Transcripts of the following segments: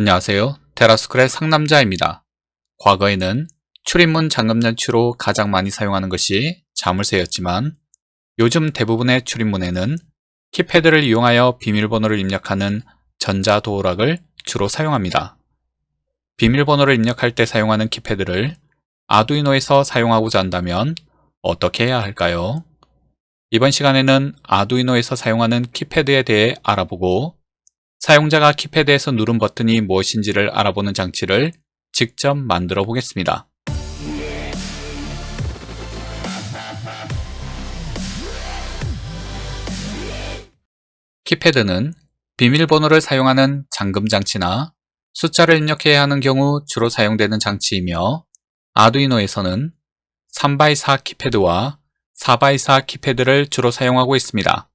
안녕하세요. 테라스쿨의 상남자입니다. 과거에는 출입문 잠금 연출로 가장 많이 사용하는 것이 자물쇠였지만 요즘 대부분의 출입문에는 키패드를 이용하여 비밀번호를 입력하는 전자도어락을 주로 사용합니다. 비밀번호를 입력할 때 사용하는 키패드를 아두이노에서 사용하고자 한다면 어떻게 해야 할까요? 이번 시간에는 아두이노에서 사용하는 키패드에 대해 알아보고 사용자가 키패드에서 누른 버튼이 무엇인지를 알아보는 장치를 직접 만들어 보겠습니다. 키패드는 비밀번호를 사용하는 잠금 장치나 숫자를 입력해야 하는 경우 주로 사용되는 장치이며 아두이노에서는 3x4 키패드와 4x4 키패드를 주로 사용하고 있습니다.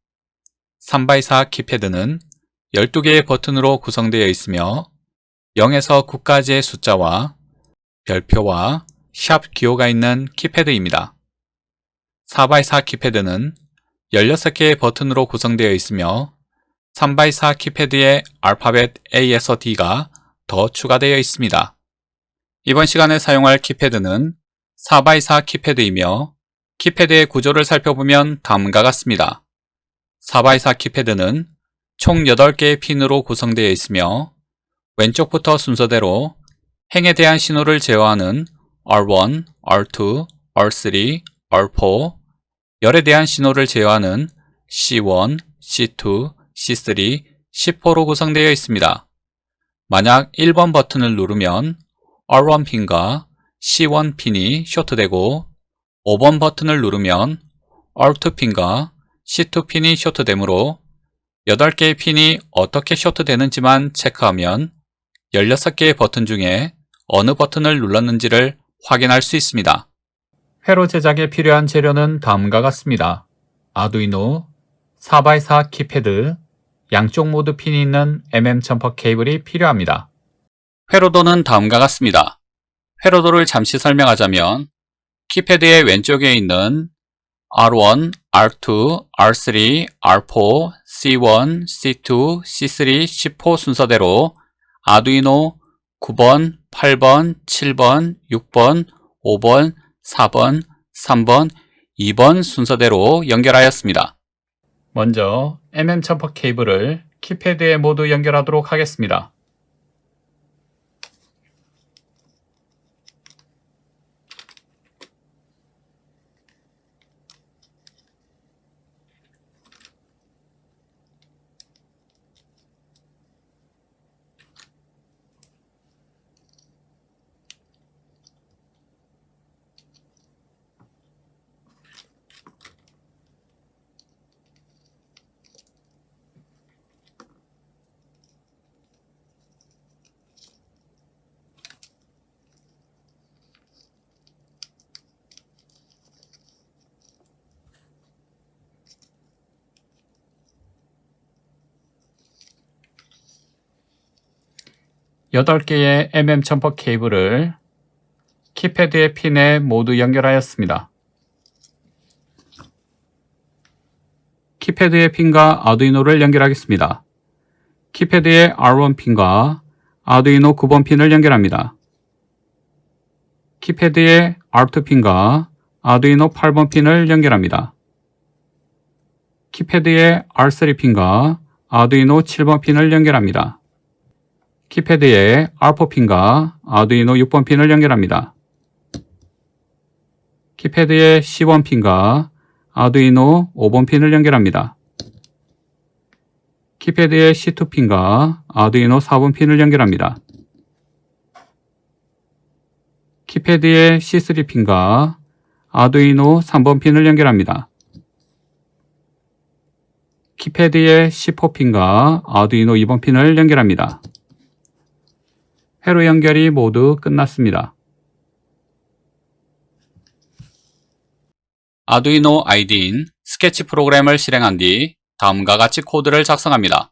3x4 키패드는 12개의 버튼으로 구성되어 있으며 0에서 9까지의 숫자와 별표와 샵 기호가 있는 키패드입니다. 4x4 키패드는 16개의 버튼으로 구성되어 있으며 3x4 키패드의 알파벳 A에서 D가 더 추가되어 있습니다. 이번 시간에 사용할 키패드는 4x4 키패드이며 키패드의 구조를 살펴보면 다음과 같습니다. 4x4 키패드는 총 8개의 핀으로 구성되어 있으며 왼쪽부터 순서대로 행에 대한 신호를 제어하는 R1, R2, R3, R4, 열에 대한 신호를 제어하는 C1, C2, C3, C4로 구성되어 있습니다. 만약 1번 버튼을 누르면 R1 핀과 C1 핀이 쇼트되고 5번 버튼을 누르면 R2 핀과 C2 핀이 쇼트되므로 8개의 핀이 어떻게 쇼트되는지만 체크하면 16개의 버튼 중에 어느 버튼을 눌렀는지를 확인할 수 있습니다. 회로 제작에 필요한 재료는 다음과 같습니다. 아두이노, 4x4 키패드, 양쪽 모두 핀이 있는 MM 점퍼 케이블이 필요합니다. 회로도는 다음과 같습니다. 회로도를 잠시 설명하자면 키패드의 왼쪽에 있는 R1, R2, R3, R4, C1, C2, C3, C4 순서대로 아두이노 9번, 8번, 7번, 6번, 5번, 4번, 3번, 2번 순서대로 연결하였습니다. 먼저 MM 점퍼 케이블을 키패드에 모두 연결하도록 하겠습니다. 여덟 개의 MM 점퍼 케이블을 키패드의 핀에 모두 연결하였습니다. 키패드의 핀과 아두이노를 연결하겠습니다. 키패드의 R1 핀과 아두이노 9번 핀을 연결합니다. 키패드의 R2 핀과 아두이노 8번 핀을 연결합니다. 키패드의 R3 핀과 아두이노 7번 핀을 연결합니다. 키패드에 R4 핀과 아두이노 6번 핀을 연결합니다. 키패드에 C1 핀과 아두이노 5번 핀을 연결합니다. 키패드에 C2 핀과 아두이노 4번 핀을 연결합니다. 키패드에 C3 핀과 아두이노 3번 핀을 연결합니다. 키패드에 C4 핀과 아두이노 2번 핀을 연결합니다. 회로 연결이 모두 끝났습니다. 아두이노 ID인 스케치 프로그램을 실행한 뒤 다음과 같이 코드를 작성합니다.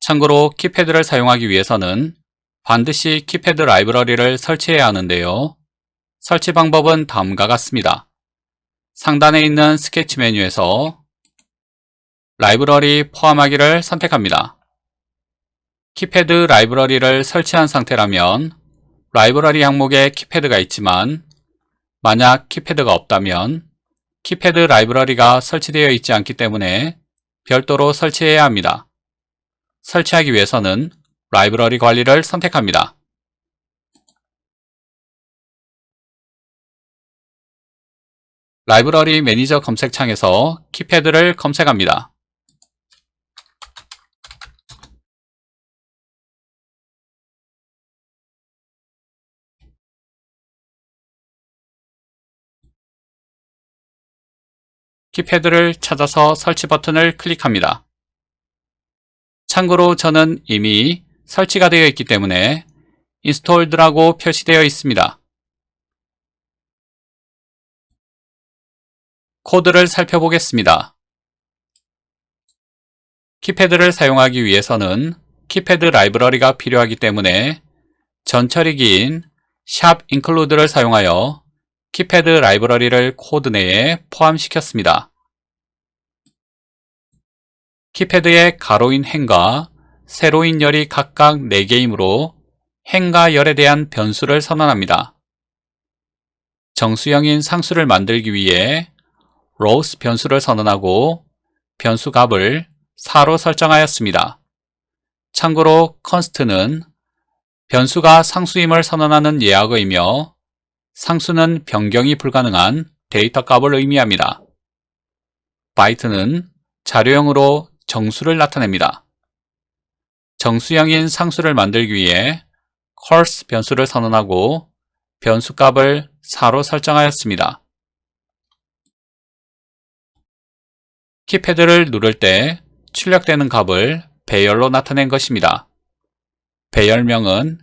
참고로 키패드를 사용하기 위해서는 반드시 키패드 라이브러리를 설치해야 하는데요. 설치 방법은 다음과 같습니다. 상단에 있는 스케치 메뉴에서 라이브러리 포함하기를 선택합니다. 키패드 라이브러리를 설치한 상태라면 라이브러리 항목에 키패드가 있지만 만약 키패드가 없다면 키패드 라이브러리가 설치되어 있지 않기 때문에 별도로 설치해야 합니다. 설치하기 위해서는 라이브러리 관리를 선택합니다. 라이브러리 매니저 검색창에서 키패드를 검색합니다. 키패드를 찾아서 설치 버튼을 클릭합니다. 참고로 저는 이미 설치가 되어 있기 때문에 인스톨드라고 표시되어 있습니다. 코드를 살펴보겠습니다. 키패드를 사용하기 위해서는 키패드 라이브러리가 필요하기 때문에 전처리 기인 샵 include를 사용하여 키패드 라이브러리를 코드 내에 포함시켰습니다. 키패드의 가로인 행과 세로인 열이 각각 4개이므로 행과 열에 대한 변수를 선언합니다. 정수형인 상수를 만들기 위해 rows 변수를 선언하고 변수 값을 4로 설정하였습니다. 참고로 const는 변수가 상수임을 선언하는 예약어이며 상수는 변경이 불가능한 데이터 값을 의미합니다. 바이트는 자료형으로 정수를 나타냅니다. 정수형인 상수를 만들기 위해 course 변수를 선언하고 변수 값을 4로 설정하였습니다. 키패드를 누를 때 출력되는 값을 배열로 나타낸 것입니다. 배열명은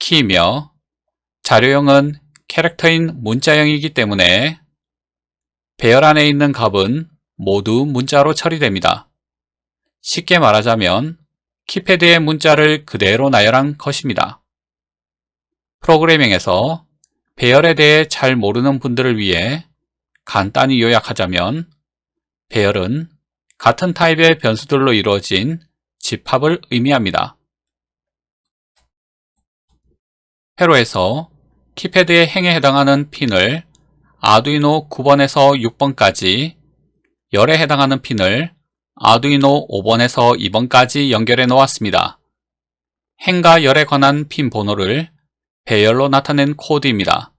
키이며 자료형은 캐릭터인 문자형이기 때문에 배열 안에 있는 값은 모두 문자로 처리됩니다. 쉽게 말하자면 키패드의 문자를 그대로 나열한 것입니다. 프로그래밍에서 배열에 대해 잘 모르는 분들을 위해 간단히 요약하자면 배열은 같은 타입의 변수들로 이루어진 집합을 의미합니다. 회로에서 키패드의 행에 해당하는 핀을 아두이노 9번에서 6번까지 열에 해당하는 핀을 아두이노 5번에서 2번까지 연결해 놓았습니다. 행과 열에 관한 핀 번호를 배열로 나타낸 코드입니다.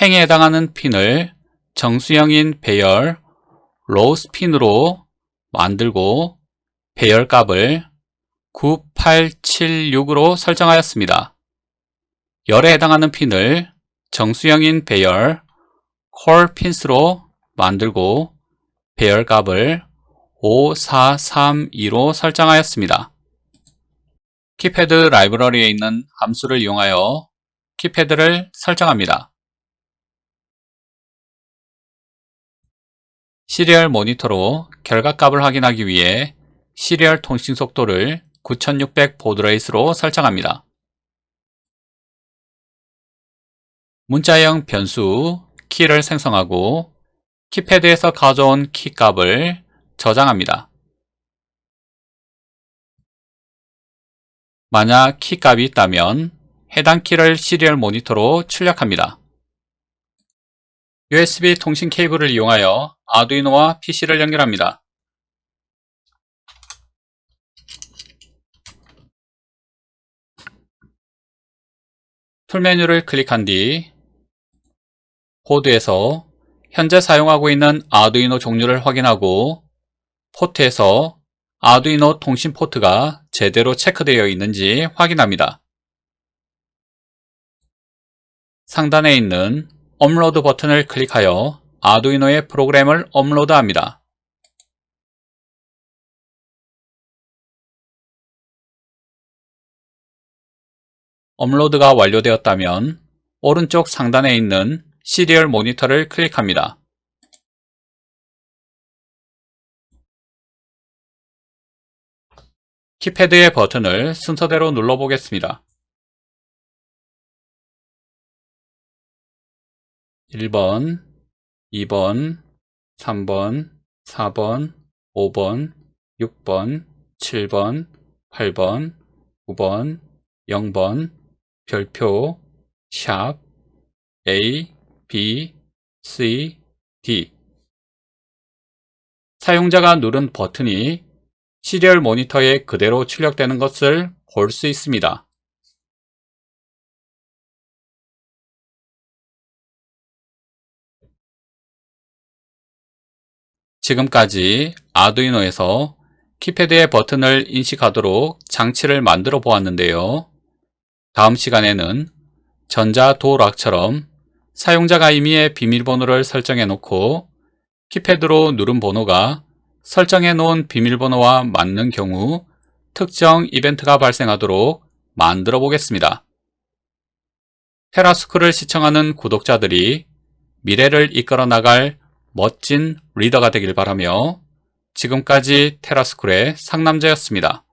행에 해당하는 핀을 정수형인 배열 로스 핀으로 만들고 배열 값을 9876으로 설정하였습니다. 열에 해당하는 핀을 정수형인 배열 콜 핀스로 만들고 배열 값을 5432로 설정하였습니다. 키패드 라이브러리에 있는 함수를 이용하여 키패드를 설정합니다. 시리얼 모니터로 결과값을 확인하기 위해 시리얼 통신 속도를 9600 보드레이스로 설정합니다. 문자형 변수 키를 생성하고 키패드에서 가져온 키 값을 저장합니다. 만약 키 값이 있다면 해당 키를 시리얼 모니터로 출력합니다. USB 통신 케이블을 이용하여 아두이노와 PC를 연결합니다. 툴 메뉴를 클릭한 뒤 보드에서 현재 사용하고 있는 아두이노 종류를 확인하고 포트에서 아두이노 통신 포트가 제대로 체크되어 있는지 확인합니다. 상단에 있는 업로드 버튼을 클릭하여 아두이노의 프로그램을 업로드합니다. 업로드가 완료되었다면 오른쪽 상단에 있는 시리얼 모니터를 클릭합니다. 키패드의 버튼을 순서대로 눌러보겠습니다. 1번, 2번, 3번, 4번, 5번, 6번, 7번, 8번, 9번, 0번, 별표, 샵, A, B, C, D. 사용자가 누른 버튼이 시리얼 모니터에 그대로 출력되는 것을 볼 수 있습니다. 지금까지 아두이노에서 키패드의 버튼을 인식하도록 장치를 만들어 보았는데요. 다음 시간에는 전자도락처럼 사용자가 임의의 비밀번호를 설정해 놓고 키패드로 누른 번호가 설정해 놓은 비밀번호와 맞는 경우 특정 이벤트가 발생하도록 만들어 보겠습니다. 테라스쿨을 시청하는 구독자들이 미래를 이끌어 나갈 멋진 리더가 되길 바라며 지금까지 테라스쿨의 상남자였습니다.